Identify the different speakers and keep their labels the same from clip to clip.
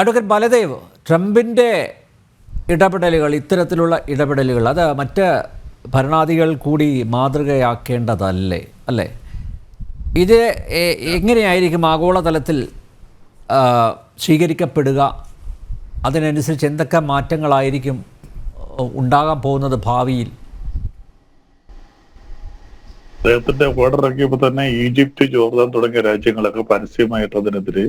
Speaker 1: Advocate Baladev ട്രംപിന്റെ ഇടപെടലുകൾ ഇത്തരത്തിലുള്ള ഇടപെടലുകൾ അത് മറ്റ് ഭരണാധികൾ കൂടി മാതൃകയാക്കേണ്ടതല്ലേ? അല്ലേ? ഇത് എങ്ങനെയായിരിക്കും ആഗോളതലത്തിൽ സ്വീകരിക്കപ്പെടുക? അതിനനുസരിച്ച് എന്തൊക്കെ മാറ്റങ്ങളായിരിക്കും ഉണ്ടാകാൻ പോകുന്നത് ഭാവിയിൽ?
Speaker 2: അദ്ദേഹത്തിന്റെ ഓർഡർ ഇറക്കിയപ്പോ തന്നെ ഈജിപ്ത് ജോർദാൻ തുടങ്ങിയ രാജ്യങ്ങളൊക്കെ പരസ്യമായിട്ട് അതിനെതിരെ.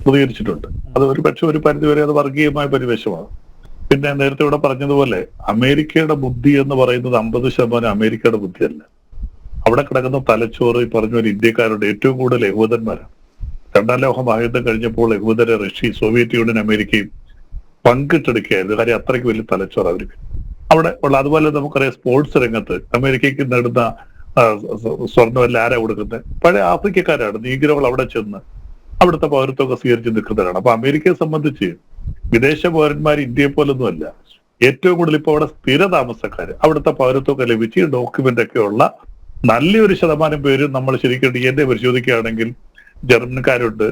Speaker 2: പ്രതികരിച്ചിട്ടുണ്ട് അത് ഒരു പക്ഷെ ഒരു പരിധിവരെ അത് വർഗീയമായ പരിവേശമാണ് പിന്നെ നേരത്തെ ഇവിടെ പറഞ്ഞതുപോലെ അമേരിക്കയുടെ ബുദ്ധി എന്ന് പറയുന്നത് അമ്പത് ശതമാനം അമേരിക്കയുടെ ബുദ്ധിയല്ല അവിടെ കിടക്കുന്ന തലച്ചോറ് ഈ പറഞ്ഞ ഒരു ഇന്ത്യക്കാരുടെ ഏറ്റവും കൂടുതൽ യഹൂദന്മാരാണ് രണ്ടാം ലോക മഹായുദ്ധം കഴിഞ്ഞപ്പോൾ യഹൂദരെ റഷ്യ സോവിയറ്റ് യൂണിയൻ അമേരിക്കയും പങ്കിട്ടെടുക്കുകയായിരുന്നു കാര്യം അത്രയ്ക്ക് വലിയ തലച്ചോറ് അവർക്ക് അവിടെ ഉള്ള അതുപോലെ നമുക്കറിയാം സ്പോർട്സ് രംഗത്ത് അമേരിക്കയ്ക്ക് നേടുന്ന സ്വർണമെല്ലാം ആരാ കൊടുക്കുന്നത് പഴയ ആഫ്രിക്കക്കാരാണ് നീഗ്രോകൾ അവിടെ ചെന്ന് അവിടുത്തെ പൗരത്വമൊക്കെ സ്വീകരിച്ച് നിൽക്കുന്നവരാണ്. അപ്പൊ അമേരിക്കയെ സംബന്ധിച്ച് വിദേശ പൗരന്മാർ ഇന്ത്യയെ പോലൊന്നുമല്ല ഏറ്റവും കൂടുതൽ ഇപ്പൊ അവിടെ സ്ഥിര താമസക്കാർ അവിടുത്തെ പൗരത്വമൊക്കെ ലഭിച്ച് ഡോക്യുമെന്റ് ഒക്കെ ഉള്ള നല്ലൊരു ശതമാനം പേര് നമ്മൾ ശരിക്കും ഡി എൻ എ പരിശോധിക്കുകയാണെങ്കിൽ ജർമ്മൻകാരുണ്ട്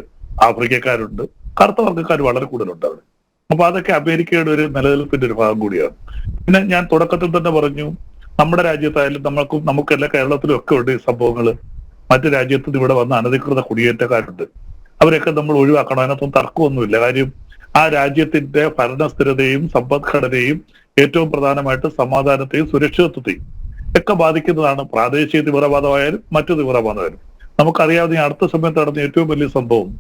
Speaker 2: ആഫ്രിക്കക്കാരുണ്ട് കറുത്ത വർഗക്കാർ വളരെ കൂടുതലുണ്ട് അവിടെ. അപ്പൊ അതൊക്കെ അമേരിക്കയുടെ ഒരു നിലനിൽപ്പിന്റെ ഒരു ഭാഗം കൂടിയാണ്. പിന്നെ ഞാൻ തുടക്കത്തിൽ തന്നെ പറഞ്ഞു നമ്മുടെ രാജ്യത്തായാലും നമ്മൾക്കും നമുക്കെല്ലാം കേരളത്തിലും ഒക്കെ ഉണ്ട് സംഭവങ്ങൾ മറ്റു രാജ്യത്ത് ഇവിടെ വന്ന അനധികൃത കുടിയേറ്റക്കാരുണ്ട്. അവരെയൊക്കെ നമ്മൾ ഒഴിവാക്കണം. അതിനകത്തൊന്നും തർക്കമൊന്നുമില്ല. കാര്യം ആ രാജ്യത്തിന്റെ ഭരണസ്ഥിരതയും സമ്പദ്ഘടനയും ഏറ്റവും പ്രധാനമായിട്ട് സമാധാനത്തെയും സുരക്ഷിതത്വത്തെയും ഒക്കെ ബാധിക്കുന്നതാണ് പ്രാദേശിക തീവ്രവാദമായാലും മറ്റു തീവ്രവാദമായാലും. നമുക്കറിയാവുന്ന അടുത്ത സമയത്ത് നടന്ന ഏറ്റവും വലിയ സംഭവം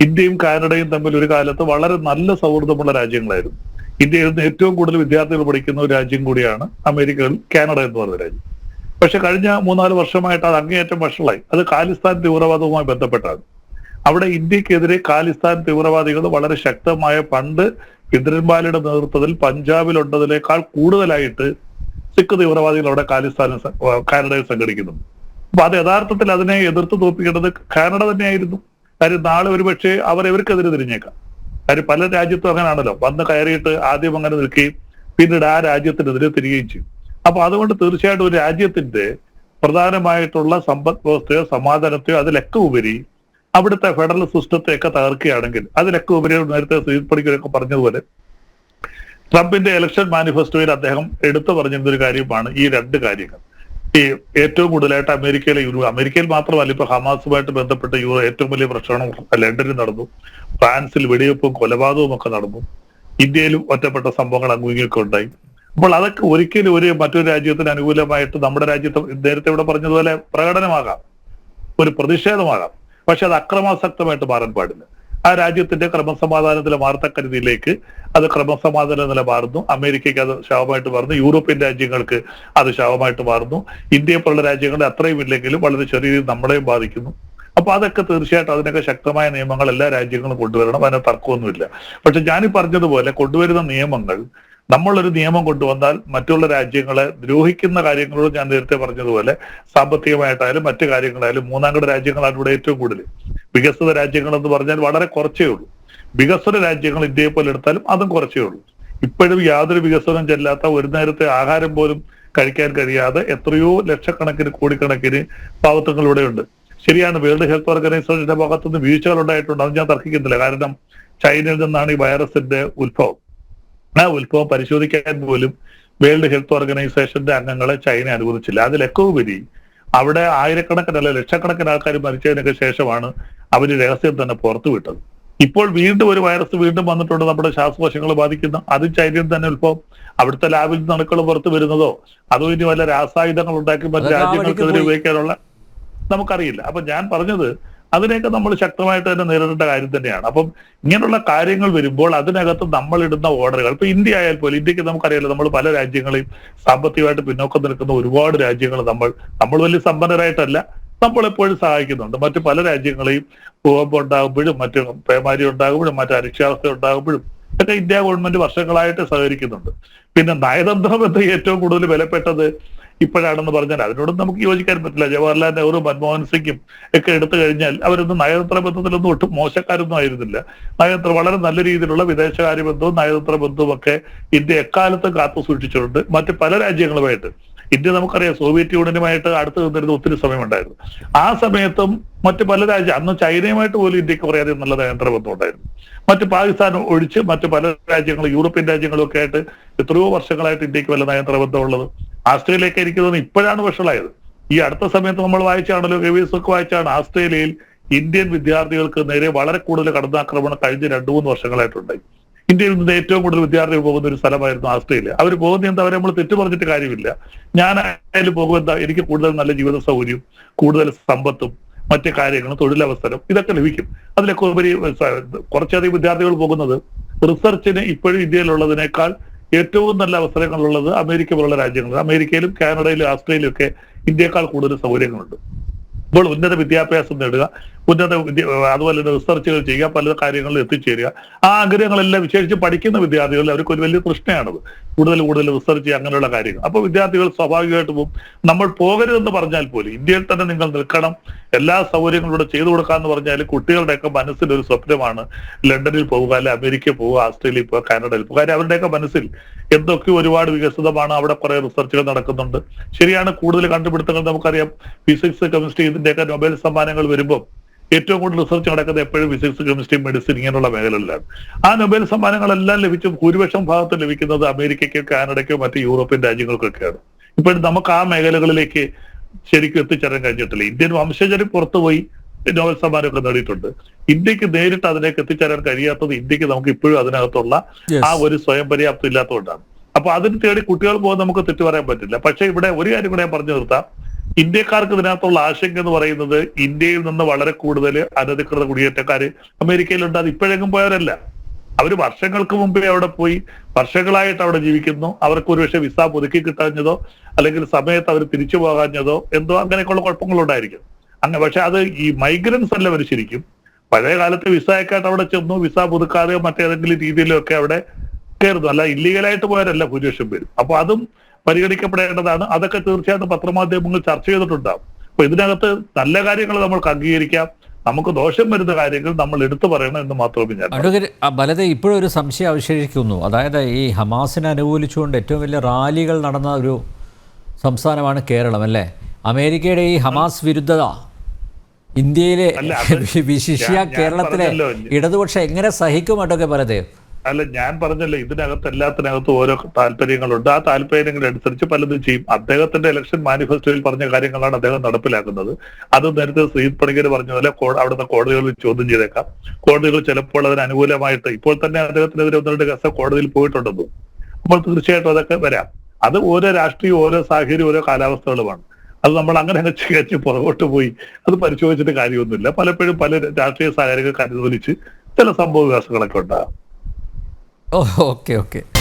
Speaker 2: ഇന്ത്യയും കാനഡയും തമ്മിൽ ഒരു കാലത്ത് വളരെ നല്ല സൗഹൃദമുള്ള രാജ്യങ്ങളായിരുന്നു. ഇന്ത്യയിൽ നിന്ന് ഏറ്റവും കൂടുതൽ വിദ്യാർത്ഥികൾ പഠിക്കുന്ന ഒരു രാജ്യം കൂടിയാണ് അമേരിക്കയിൽ കാനഡ എന്ന് പറയുന്ന രാജ്യം. പക്ഷെ കഴിഞ്ഞ മൂന്നാൽ വർഷമായിട്ട് അത് അങ്ങേയറ്റം വഷളായി. അത് ഖാലിസ്ഥാൻ തീവ്രവാദവുമായി ബന്ധപ്പെട്ടാണ്. അവിടെ ഇന്ത്യക്കെതിരെ ഖാലിസ്ഥാൻ തീവ്രവാദികൾ വളരെ ശക്തമായ പണ്ട് ഇന്ദ്രൻപാലയുടെ നേതൃത്വത്തിൽ പഞ്ചാബിലുണ്ടതിനേക്കാൾ കൂടുതലായിട്ട് സിഖ് തീവ്രവാദികൾ അവിടെ ഖാലിസ്ഥാനിൽ കാനഡയിൽ സംഘടിക്കുന്നുണ്ട് അപ്പൊ അത് യഥാർത്ഥത്തിൽ അതിനെ എതിർത്ത് തോപ്പിക്കേണ്ടത് കാനഡ തന്നെയായിരുന്നു. കാര്യം നാളെ ഒരുപക്ഷെ അവർ ഇവർക്കെതിരെ തിരിഞ്ഞേക്കാം. കാര്യം പല രാജ്യത്തും അങ്ങനെയാണല്ലോ വന്ന് കയറിയിട്ട് ആദ്യം അങ്ങനെ നിൽക്കുകയും പിന്നീട് ആ രാജ്യത്തിനെതിരെ തിരികുകയും ചെയ്യും. അപ്പൊ അതുകൊണ്ട് തീർച്ചയായിട്ടും ഒരു രാജ്യത്തിന്റെ പ്രധാനമായിട്ടുള്ള സമ്പദ് വ്യവസ്ഥയോ സമാധാനത്തെയോ അതിലൊക്കെ ഉപരി അവിടുത്തെ ഫെഡറൽ സിസ്റ്റത്തെയൊക്കെ തകർക്കുകയാണെങ്കിൽ അതിലൊക്കെ ഉപരി നേരത്തെ ശ്രീപടിക്കരൊക്കെ പറഞ്ഞതുപോലെ ട്രംപിന്റെ ഇലക്ഷൻ മാനിഫെസ്റ്റോയിൽ അദ്ദേഹം എടുത്തു പറഞ്ഞിരുന്ന ഒരു കാര്യമാണ് ഈ രണ്ട് കാര്യങ്ങൾ. ഈ ഏറ്റവും കൂടുതലായിട്ട് അമേരിക്കയിലെ യൂറോ അമേരിക്കയിൽ മാത്രമല്ല ഇപ്പൊ ഹമാസുമായിട്ട് ബന്ധപ്പെട്ട് യൂറോ ഏറ്റവും വലിയ പ്രശ്നം ലണ്ടനിൽ നടന്നു. ഫ്രാൻസിൽ വെടിവെപ്പും കൊലപാതകവും ഒക്കെ നടന്നു. ഇന്ത്യയിലും ഒറ്റപ്പെട്ട സംഭവങ്ങൾ അങ്ങുമിങ്ങൊക്കെ ഉണ്ടായി. അപ്പോൾ അതൊക്കെ ഒരിക്കലും ഒരു മറ്റൊരു രാജ്യത്തിന് അനുകൂലമായിട്ട് നമ്മുടെ രാജ്യത്ത് നേരത്തെ ഇവിടെ പറഞ്ഞതുപോലെ പ്രകടനമാകാം. ഒരു പ്രതിഷേധമാകാം. പക്ഷെ അത് അക്രമാസക്തമായിട്ട് മാറാൻ പാടില്ല. ആ രാജ്യത്തിന്റെ ക്രമസമാധാനത്തിലെ വാർത്തക്കരുതിയിലേക്ക് അത് ക്രമസമാധാന നില മാറുന്നു. അമേരിക്കയ്ക്ക് അത് ശവമായിട്ട് മാറുന്നു. യൂറോപ്യൻ രാജ്യങ്ങൾക്ക് അത് ശവമായിട്ട് മാറുന്നു. ഇന്ത്യയെ പോലുള്ള രാജ്യങ്ങളെ അത്രയും ഇല്ലെങ്കിലും വളരെ ചെറിയ രീതിയിൽ നമ്മളെയും ബാധിക്കുന്നു. അപ്പൊ അതൊക്കെ തീർച്ചയായിട്ടും അതിനൊക്കെ ശക്തമായ നിയമങ്ങൾ എല്ലാ രാജ്യങ്ങളും കൊണ്ടുവരണം. അതിന് തർക്കമൊന്നുമില്ല. പക്ഷെ ഞാനീ പറഞ്ഞതുപോലെ കൊണ്ടുവരുന്ന നിയമങ്ങൾ നമ്മളൊരു നിയമം കൊണ്ടുവന്നാൽ മറ്റുള്ള രാജ്യങ്ങളെ ദ്രോഹിക്കുന്ന കാര്യങ്ങളോട് ഞാൻ നേരത്തെ പറഞ്ഞതുപോലെ സാമ്പത്തികമായിട്ടായാലും മറ്റു കാര്യങ്ങളായാലും മൂന്നാംകട രാജ്യങ്ങളാണ് ഇവിടെ ഏറ്റവും കൂടുതൽ. വികസിത രാജ്യങ്ങൾ എന്ന് പറഞ്ഞാൽ വളരെ കുറച്ചേ ഉള്ളൂ. വികസന രാജ്യങ്ങൾ ഇന്ത്യയെ പോലെ എടുത്താലും അതും കുറച്ചേ ഉള്ളൂ. ഇപ്പോഴും യാതൊരു വികസനം ചെല്ലാത്ത ഒരു നേരത്തെ ആഹാരം പോലും കഴിക്കാൻ കഴിയാതെ എത്രയോ ലക്ഷക്കണക്കിന് കോടിക്കണക്കിന് പാവത്തങ്ങൾ ഇവിടെ ഉണ്ട്. ശരിയാണ് വേൾഡ് ഹെൽത്ത് ഓർഗനൈസേഷന്റെ ഭാഗത്തുനിന്ന് വീഴ്ചകൾ ഉണ്ടായിട്ടുണ്ട്. അത് ഞാൻ തർക്കിക്കുന്നില്ല. കാരണം ചൈനയിൽ നിന്നാണ് ഈ വൈറസിന്റെ ഉത്ഭവം. ഉത്ഭവം പരിശോധിക്കാൻ പോലും വേൾഡ് ഹെൽത്ത് ഓർഗനൈസേഷന്റെ അംഗങ്ങളെ ചൈന അനുവദിച്ചില്ല. അതിലൊക്കെ ഉപരി അവിടെ ആയിരക്കണക്കിന് അല്ല ലക്ഷക്കണക്കിന് ആൾക്കാർ മരിച്ചതിനൊക്കെ ശേഷമാണ് അവർ രഹസ്യം തന്നെ പുറത്തുവിട്ടത്. ഇപ്പോൾ വീണ്ടും ഒരു വൈറസ് വീണ്ടും വന്നിട്ടുണ്ട് നമ്മുടെ ശ്വാസകോശങ്ങൾ ബാധിക്കുന്ന. അത് ചൈനയിൽ തന്നെ ഉത്ഭവം. അവിടുത്തെ ലാബിൽ നിന്ന് അണുക്കൾ പുറത്തു വരുന്നതോ അതോ ഇനി വല്ല രാസായുധങ്ങൾ ഉണ്ടാക്കി മറ്റു രാജ്യങ്ങൾക്കെതിരെ ഉപയോഗിക്കാനുള്ള നമുക്കറിയില്ല. അപ്പൊ ഞാൻ പറഞ്ഞത് അതിനെയൊക്കെ നമ്മൾ ശക്തമായിട്ട് തന്നെ നേരിടേണ്ട കാര്യം തന്നെയാണ്. അപ്പം ഇങ്ങനെയുള്ള കാര്യങ്ങൾ വരുമ്പോൾ അതിനകത്ത് നമ്മൾ ഇടുന്ന ഓർഡറുകൾ ഇപ്പൊ ഇന്ത്യ ആയാൽ പോലും ഇന്ത്യയ്ക്ക് നമുക്കറിയാലോ നമ്മൾ പല രാജ്യങ്ങളെയും സാമ്പത്തികമായിട്ട് പിന്നോക്കം നിൽക്കുന്ന ഒരുപാട് രാജ്യങ്ങൾ നമ്മൾ നമ്മൾ വലിയ സമ്പന്നരായിട്ടല്ല നമ്മൾ എപ്പോഴും സഹായിക്കുന്നുണ്ട്. മറ്റു പല രാജ്യങ്ങളെയും ഭൂകമ്പം ഉണ്ടാകുമ്പോഴും മറ്റു പേമാരി ഉണ്ടാകുമ്പോഴും മറ്റു അരക്ഷാവസ്ഥ ഉണ്ടാകുമ്പോഴും ഒക്കെ ഇന്ത്യ ഗവൺമെന്റ് വർഷങ്ങളായിട്ട് സഹകരിക്കുന്നുണ്ട്. പിന്നെ നയതന്ത്രം ഏറ്റവും കൂടുതൽ വിലപ്പെട്ടത് ഇപ്പോഴാണെന്ന് പറഞ്ഞാൽ അതിനോട് നമുക്ക് യോജിക്കാൻ പറ്റില്ല. ജവഹർലാൽ നെഹ്റു മൻമോഹൻ സിംഗും ഒക്കെ എടുത്തു കഴിഞ്ഞാൽ അവരൊന്നും നയതന്ത്ര ബന്ധത്തിലൊന്നും ഒട്ടും മോശക്കാരൊന്നും ആയിരുന്നില്ല. നയതന്ത്ര വളരെ നല്ല രീതിയിലുള്ള വിദേശകാര്യ ബന്ധവും നയതന്ത്ര ബന്ധവും ഒക്കെ ഇന്ത്യ എക്കാലത്തും കാത്തു സൂക്ഷിച്ചിട്ടുണ്ട്. മറ്റ് പല രാജ്യങ്ങളുമായിട്ട്. ഇന്ത്യ നമുക്കറിയാം സോവിയറ്റ് യൂണിയനുമായിട്ട് അടുത്ത് നിന്നിരുന്ന ഒത്തിരി സമയമുണ്ടായിരുന്നു. ആ സമയത്തും മറ്റ് പല രാജ്യം അന്ന് ചൈനയുമായിട്ട് പോലും ഇന്ത്യയ്ക്ക് പറയാതെ നല്ല നയതന്ത്ര ബന്ധം ഉണ്ടായിരുന്നു. മറ്റ് പാകിസ്ഥാൻ ഒഴിച്ച് മറ്റ് പല രാജ്യങ്ങളും യൂറോപ്യൻ രാജ്യങ്ങളും ഒക്കെ ആയിട്ട് എത്രയോ വർഷങ്ങളായിട്ട് ഇന്ത്യയ്ക്ക് വല്ല നയതന്ത്ര ബന്ധമുള്ളത് ആസ്ട്രേലിയയൊക്കെ എനിക്ക് തോന്നുന്നു ഇപ്പോഴാണ് വഷളായത്. ഈ അടുത്ത സമയത്ത് നമ്മൾ വായിച്ചാണല്ലോ റിവ്യൂസ് ഒക്കെ വായിച്ചാണ് ആസ്ട്രേലിയയിൽ ഇന്ത്യൻ വിദ്യാർത്ഥികൾക്ക് നേരെ വളരെ കൂടുതൽ കടന്നാക്രമണം കഴിഞ്ഞ രണ്ടു മൂന്ന് വർഷങ്ങളായിട്ടുണ്ടായി ഇന്ത്യയിൽ നിന്ന് ഏറ്റവും കൂടുതൽ വിദ്യാർത്ഥികൾ പോകുന്ന ഒരു സ്ഥലമായിരുന്നു ആസ്ട്രേലിയ. അവർ പോകുന്ന എന്താ അവരെ നമ്മൾ തെറ്റു പറഞ്ഞിട്ട് കാര്യമില്ല. ഞാനായാലും എന്താ എനിക്ക് കൂടുതൽ നല്ല ജീവിത സൗകര്യം കൂടുതൽ സമ്പത്തും മറ്റു കാര്യങ്ങളും തൊഴിലവസരം ഇതൊക്കെ ലഭിക്കും. അതിലൊക്കെ ഉപരി കുറച്ചധികം വിദ്യാർത്ഥികൾ പോകുന്നത് റിസർച്ചിന് ഇപ്പോഴും ഇന്ത്യയിലുള്ളതിനേക്കാൾ ഏറ്റവും നല്ല അവസരങ്ങളുള്ളത് അമേരിക്ക പോലുള്ള രാജ്യങ്ങൾ അമേരിക്കയിലും കാനഡയിലും ആസ്ട്രേലിയയിലും ഒക്കെ ഇന്ത്യയെക്കാൾ കൂടുതൽ സൗകര്യങ്ങളുണ്ട്. ഇപ്പോൾ ഉന്നത വിദ്യാഭ്യാസം നേടുക. ഉന്നത അതുപോലെ തന്നെ റിസർച്ചുകൾ ചെയ്യുക പല കാര്യങ്ങളിൽ എത്തിച്ചേരുക. ആ ആഗ്രഹങ്ങളെല്ലാം വിശേഷിച്ച് പഠിക്കുന്ന വിദ്യാർത്ഥികൾ അവർക്ക് ഒരു വലിയ തൃഷ്ണയാണത് കൂടുതൽ കൂടുതൽ റിസർച്ച് ചെയ്യുക അങ്ങനെയുള്ള കാര്യങ്ങൾ. അപ്പോൾ വിദ്യാർത്ഥികൾ സ്വാഭാവികമായിട്ട് പോകും. നമ്മൾ പോകരുതെന്ന് പറഞ്ഞാൽ പോലും ഇന്ത്യയിൽ തന്നെ നിങ്ങൾ നിൽക്കണം. എല്ലാ സൗകര്യങ്ങളിലൂടെ ചെയ്തു കൊടുക്കാന്ന് പറഞ്ഞാൽ കുട്ടികളുടെയൊക്കെ മനസ്സിൽ ഒരു സ്വപ്നമാണ്. ലണ്ടനിൽ പോവുക അല്ലെ അമേരിക്കയിൽ പോവുക ആസ്ട്രേലിയയിൽ പോവുക കാനഡയിൽ പോവുക കാര്യം അവരുടെയൊക്കെ മനസ്സിൽ എന്തൊക്കെ ഒരുപാട് വികസിതമാണ് അവിടെ കുറെ റിസർച്ചുകൾ നടക്കുന്നുണ്ട്. ശരിയാണ് കൂടുതൽ കണ്ടുപിടുത്തങ്ങൾ നമുക്കറിയാം. ഫിസിക്സ് കെമിസ്ട്രി ഇതിന്റെയൊക്കെ നൊബേൽ സമ്മാനങ്ങൾ വരുമ്പോൾ ഏറ്റവും കൂടുതൽ റിസർച്ച് നടക്കുന്നത് എപ്പോഴും ഫിസിക്സ് കെമിസ്ട്രി മെഡിസിൻ ഇങ്ങനെയുള്ള മേഖലകളിലാണ്. ആ നൊബേൽ സമ്മാനങ്ങളെല്ലാം ലഭിച്ചും ഭൂരിപക്ഷം ഭാഗത്ത് ലഭിക്കുന്നത് അമേരിക്കയ്ക്കോ കാനഡയ്ക്കോ മറ്റ് യൂറോപ്യൻ രാജ്യങ്ങൾക്കൊക്കെയാണ്. ഇപ്പോഴും നമുക്ക് ആ മേഖലകളിലേക്ക് ശരിക്കും എത്തിച്ചേരാൻ കഴിഞ്ഞിട്ടില്ല. ഇന്ത്യൻ വംശജര് പുറത്തുപോയി നോബൽ സമ്മാനമൊക്കെ നേടിയിട്ടുണ്ട്. ഇന്ത്യയ്ക്ക് നേരിട്ട് അതിലേക്ക് എത്തിച്ചേരാൻ കഴിയാത്തത് ഇന്ത്യയ്ക്ക് നമുക്ക് ഇപ്പോഴും അതിനകത്തുള്ള ആ ഒരു സ്വയം പര്യാപ്തം ഇല്ലാത്തതുകൊണ്ടാണ്. അപ്പൊ അതിന് തേടി കുട്ടികൾ പോകാൻ നമുക്ക് തെറ്റു പറയാൻ പറ്റില്ല. പക്ഷെ ഇവിടെ ഒരു കാര്യം കൂടെ ഞാൻ പറഞ്ഞു നിർത്താം. ഇന്ത്യക്കാർക്ക് ഇതിനകത്തുള്ള ആശങ്ക എന്ന് പറയുന്നത് ഇന്ത്യയിൽ നിന്ന് വളരെ കൂടുതൽ അനധികൃത കുടിയേറ്റക്കാര് അമേരിക്കയിലുണ്ട്. അത് ഇപ്പോഴെങ്കിലും പോയവരല്ല. അവർ വർഷങ്ങൾക്ക് മുമ്പേ അവിടെ പോയി വർഷങ്ങളായിട്ട് അവിടെ ജീവിക്കുന്നു. അവർക്ക് ഒരുപക്ഷെ വിസ പുതുക്കി കിട്ടാഞ്ഞതോ അല്ലെങ്കിൽ സമയത്ത് അവർ തിരിച്ചു പോകാഞ്ഞതോ എന്തോ അങ്ങനെയൊക്കെയുള്ള കുഴപ്പങ്ങളുണ്ടായിരിക്കും. അങ്ങനെ പക്ഷെ അത് ഈ മൈഗ്രൻസ് അല്ല അവർ ശരിക്കും. പഴയ കാലത്ത് വിസ ഒക്കെ അവിടെ ചെന്നു വിസ പുതുക്കാതെയോ മറ്റേതെങ്കിലും രീതിയിലൊക്കെ അവിടെ കയറുന്നു അല്ല ഇല്ലീഗലായിട്ട് പോയവരല്ല ഭൂരിപക്ഷം പേരും. അപ്പൊ അതും പരിഗണിക്കപ്പെടേണ്ടതാണ്. അതൊക്കെ തീർച്ചയായിട്ടും പത്രമാധ്യമങ്ങൾ ചർച്ച ചെയ്തിട്ടുണ്ടാകും അപ്പൊ ഇതിനകത്ത് നല്ല കാര്യങ്ങൾ നമ്മൾക്ക് അംഗീകരിക്കാം. നമുക്ക് ദോഷം വരുന്ന കാര്യങ്ങൾ നമ്മൾ എടുത്തു പറയണം എന്ന് മാത്രമേ ഞാൻ
Speaker 1: അഡ്വക്കേറ്റ് ബലത ഇപ്പോഴും ഒരു സംശയം അവശേഷിക്കുന്നു. അതായത് ഈ ഹമാസിനെ അനുകൂലിച്ചുകൊണ്ട് ഏറ്റവും വലിയ റാലികൾ നടന്ന ഒരു സംസ്ഥാനമാണ് കേരളം അല്ലേ? അമേരിക്കയുടെ ഈ ഹമാസ് വിരുദ്ധത ഇന്ത്യയിലെ വിശിഷ്യ കേരളത്തിലെ. ഇടതുപക്ഷം എങ്ങനെ സഹിക്കും അഡ്വക്കേറ്റ് ബലദേവ്
Speaker 2: അല്ല ഞാൻ പറഞ്ഞല്ലോ ഇതിനകത്ത് എല്ലാത്തിനകത്തും ഓരോ താല്പര്യങ്ങളുണ്ട്. ആ താല്പര്യങ്ങളനുസരിച്ച് പലതും ചെയ്യും. അദ്ദേഹത്തിന്റെ ഇലക്ഷൻ മാനിഫെസ്റ്റോയിൽ പറഞ്ഞ കാര്യങ്ങളാണ് അദ്ദേഹം നടപ്പിലാക്കുന്നത്. അത് നേരത്തെ ശ്രീ പണിക്കർ പറഞ്ഞ പോലെ അവിടുത്തെ കോടതികളിൽ ചോദ്യം ചെയ്തേക്കാം. കോടതികൾ ചിലപ്പോൾ അതിന് അനുകൂലമായിട്ട് ഇപ്പോൾ തന്നെ അദ്ദേഹത്തിനെതിരെ ഒന്ന് രണ്ട് കേസ് കോടതിയിൽ പോയിട്ടുണ്ടെന്ന്. അപ്പോൾ തീർച്ചയായിട്ടും അതൊക്കെ വരാം. അത് ഓരോ രാഷ്ട്രീയം ഓരോ സാഹചര്യം ഓരോ കാലാവസ്ഥകളുമാണ്. അത് നമ്മൾ അങ്ങനെ അങ്ങ് ചേച്ച് പുറകോട്ട് പോയി. അത് പരിശോധിച്ചിട്ട് കാര്യമൊന്നുമില്ല. പലപ്പോഴും പല രാഷ്ട്രീയ സാഹചര്യങ്ങൾ അനുകൂലിച്ച് ചില സംഭവ വികാസങ്ങളൊക്കെ ഉണ്ടാകും.
Speaker 1: Oh, ok, ok.